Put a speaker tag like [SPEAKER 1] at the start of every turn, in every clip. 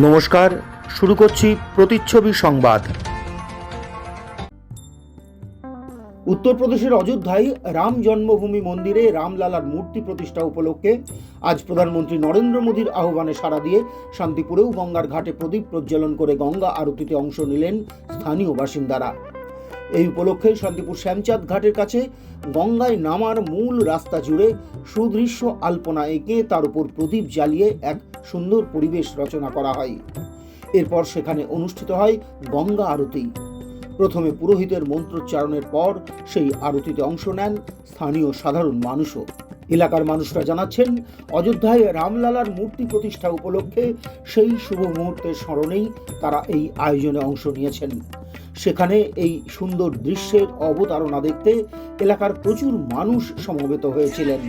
[SPEAKER 1] নমস্কার, শুরু করছি প্রতিচ্ছবি সংবাদ। উত্তরপ্রদেশের অযোধ্যায় রাম জন্মভূমি মন্দিরে রামলালার মূর্তি প্রতিষ্ঠা উপলক্ষে আজ প্রধানমন্ত্রী নরেন্দ্র মোদীর আহ্বানে সাড়া দিয়ে শান্তিপুরেও গঙ্গার ঘাটে প্রদীপ প্রজ্বলন করে গঙ্গা আরতিতে অংশ নিলেন স্থানীয় বাসিন্দারা। এই উপলক্ষে শান্তিপুর শ্যামচাঁদ ঘাটের কাছে গঙ্গায় নামার মূল রাস্তা জুড়ে সুদৃশ্য আলপনা এঁকে তার উপর প্রদীপ জ্বালিয়ে এক সুন্দর পরিবেশ রচনা করা হয়। এরপর সেখানে অনুষ্ঠিত হয় গঙ্গা আরতি। প্রথমে পুরোহিতের মন্ত্রোচ্চারণের পর সেই আরতিতে অংশ নেন স্থানীয় সাধারণ মানুষও। এলাকার মানুষরা জানাচ্ছেন, অযোধ্যায় রামলালার মূর্তি প্রতিষ্ঠা উপলক্ষে সেই শুভ মুহূর্তের স্মরণেই তারা এই আয়োজনে অংশ নিয়েছেন। সেখানে এই সুন্দর দৃশ্যের অবতারণা দেখতে এলাকার প্রচুর মানুষ সমবেত হয়েছিলেন।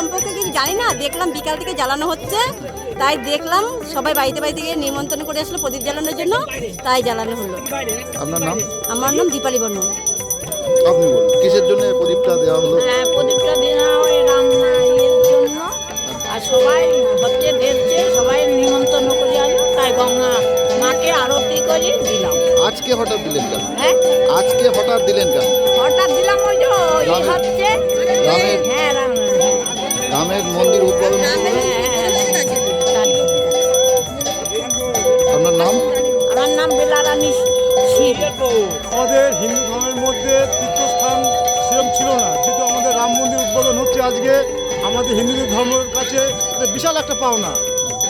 [SPEAKER 2] সম্পর্কে কিছু জানি না। দেখলাম বিকাল থেকে জ্বালানো হচ্ছে। তাই দেখলাম সবাই বাড়িতে বাড়িতে গিয়ে নিমন্ত্রণ করে আসলো প্রদীপ জ্বালানোর জন্য। তাই জ্বালানো হলো।
[SPEAKER 3] আপনার নাম?
[SPEAKER 2] আমার নাম দীপালি বর্মন।
[SPEAKER 3] আপনি বলুন কিসের জন্য প্রদীপটা দেওয়া হলো?
[SPEAKER 4] হ্যাঁ, প্রদীপটা দেওয়া হয় রাম ইয়ের জন্য। আর সবাই হচ্ছে দেখছে সবাই নিমন্ত্রণ করে আনলো তাই গঙ্গা মাকে আরতি করে দিলাম।
[SPEAKER 3] আজকে হঠাৎ দিলেন কেন?
[SPEAKER 4] হ্যাঁ?
[SPEAKER 3] আজকে হঠাৎ দিলেন কেন?
[SPEAKER 4] হঠাৎ দিলাম ওই যে হচ্ছে হ্যাঁ রাম। হ্যাঁ
[SPEAKER 3] রামের মন্দির উদ্বোধন। আপনার নাম
[SPEAKER 4] আমার নাম বেলারানী
[SPEAKER 5] আমাদের হিন্দু ধর্মের মধ্যে তীর্থস্থান সেরকম ছিল না যেহেতু আমাদের রাম মন্দির উদ্বোধন হচ্ছে আজকে আমাদের হিন্দুদের ধর্মের কাছে একটা বিশাল একটা পাওনা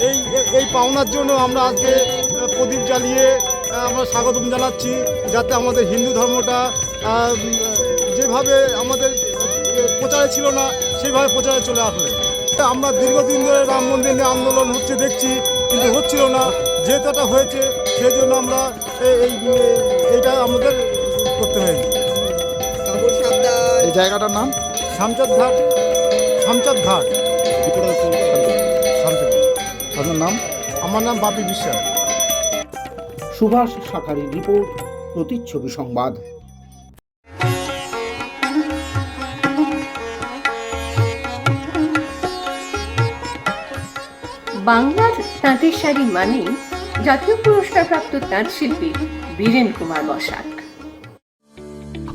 [SPEAKER 5] এই এই পাওনার জন্য আমরা আজকে প্রদীপ জ্বালিয়ে আমরা স্বাগতম জানাচ্ছি যাতে আমাদের হিন্দু ধর্মটা যেভাবে আমাদের প্রচারে ছিল না সেইভাবে প্রচারে চলে আসবে আমরা দীর্ঘদিন ধরে রাম মন্দির নিয়ে আন্দোলন হচ্ছে দেখছি কিন্তু হচ্ছিল না। এটা হয়েছে সেই জন্য আমরা এই এই- এইটা আমাদের করতে হয়েছে
[SPEAKER 3] এই জায়গাটার নাম?
[SPEAKER 5] শামচাঁদ ঘাট। শামচাঁদ ঘাট। শামচাঁদ।
[SPEAKER 3] আপনার নাম?
[SPEAKER 5] আমার নাম বাপি বিশ্বাস।
[SPEAKER 1] সুভাষ শাখারির রিপোর্ট প্রতিচ্ছবি সংবাদ।
[SPEAKER 6] বাংলার তাঁতের শাড়ি মানেই জাতীয় পুরস্কারপ্রাপ্ত তাঁত শিল্পী বীরেন কুমার বসাক।